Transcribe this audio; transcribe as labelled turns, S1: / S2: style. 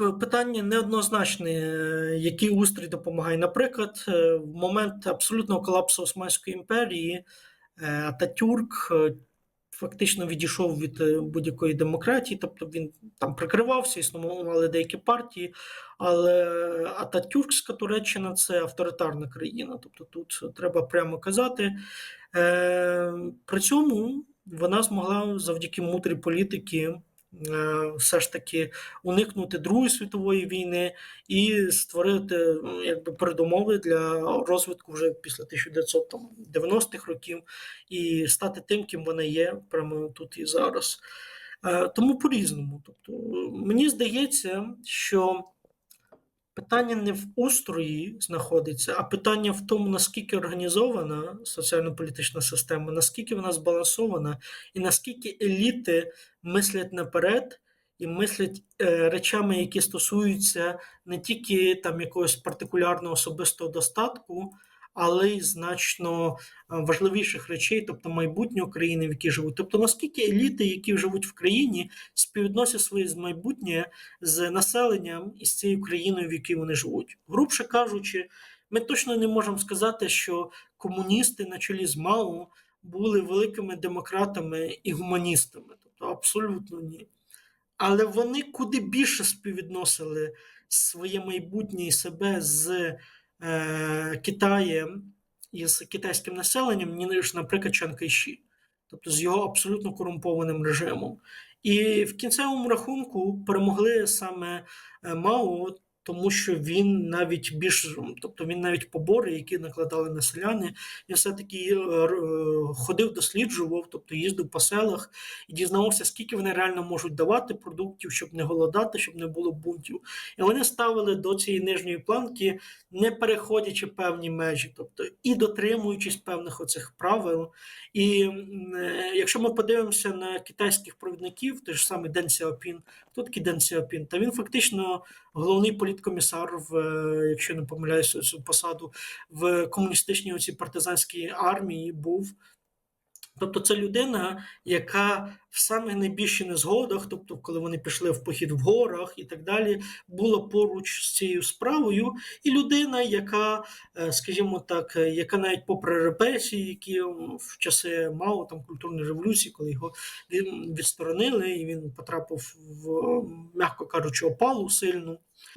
S1: П- Питання неоднозначне, е, який устрій допомагає. Наприклад, е, в момент абсолютного колапсу Османської імперії е, Ататюрк е, фактично відійшов від е, будь-якої демократії, тобто він там прикривався, існували деякі партії, але Ататюркська Туреччина це авторитарна країна. Тобто тут треба прямо казати. Е, При цьому вона змогла завдяки мудрій політики. Е, Все ж таки уникнути Другої світової війни і створити якби передумови для розвитку вже після 1990-х років і стати тим, ким вона є прямо тут і зараз. Е, Тому по-різному. Тобто, мені здається, що питання не в устрої знаходиться, а питання в тому, наскільки організована соціально-політична система, наскільки вона збалансована, і наскільки еліти мислять наперед і мислять е, речами, які стосуються не тільки там якогось партикулярного особистого достатку, але й значно е, важливіших речей, тобто майбутнього країни, в якій живуть. Тобто, наскільки еліти, які живуть в країні, співвідносять своє майбутнє з населенням і з цією країною, в якій вони живуть. Грубше кажучи, ми точно не можемо сказати, що комуністи на чолі з Мао були великими демократами і гуманістами. Тобто, абсолютно ні. Але вони куди більше співвідносили своє майбутнє і себе з Китаєм із китайським населенням, ніж, наприклад, Чан Кайші, тобто з його абсолютно корумпованим режимом. І в кінцевому рахунку перемогли саме е, Мао, тому що він навіть більш, тобто він навіть побори, які накладали на селяни, він все-таки е, р- е, ходив, досліджував, тобто їздив по селах і дізнавався, скільки вони реально можуть давати продуктів, щоб не голодати, щоб не було бунтів. І вони ставили до цієї нижньої планки, не переходячи певні межі, тобто і дотримуючись певних оцих правил. І е, якщо ми подивимося на китайських провідників, той ж самий Ден Сяопін, хто такий Ден Сяопін? Та він фактично головний політкомісар, в, е, якщо не помиляюся, цю посаду в комуністичній оцій партизанській армії був. Тобто це людина, яка в самих найбільших незгодах, тобто коли вони пішли в похід в горах і так далі, була поруч з цією справою, і людина, яка, е, скажімо так, е, яка навіть попри репресії, які в часи Мао, там культурної революції, коли його від- відсторонили, і він потрапив в, м'яко кажучи, опалу сильну.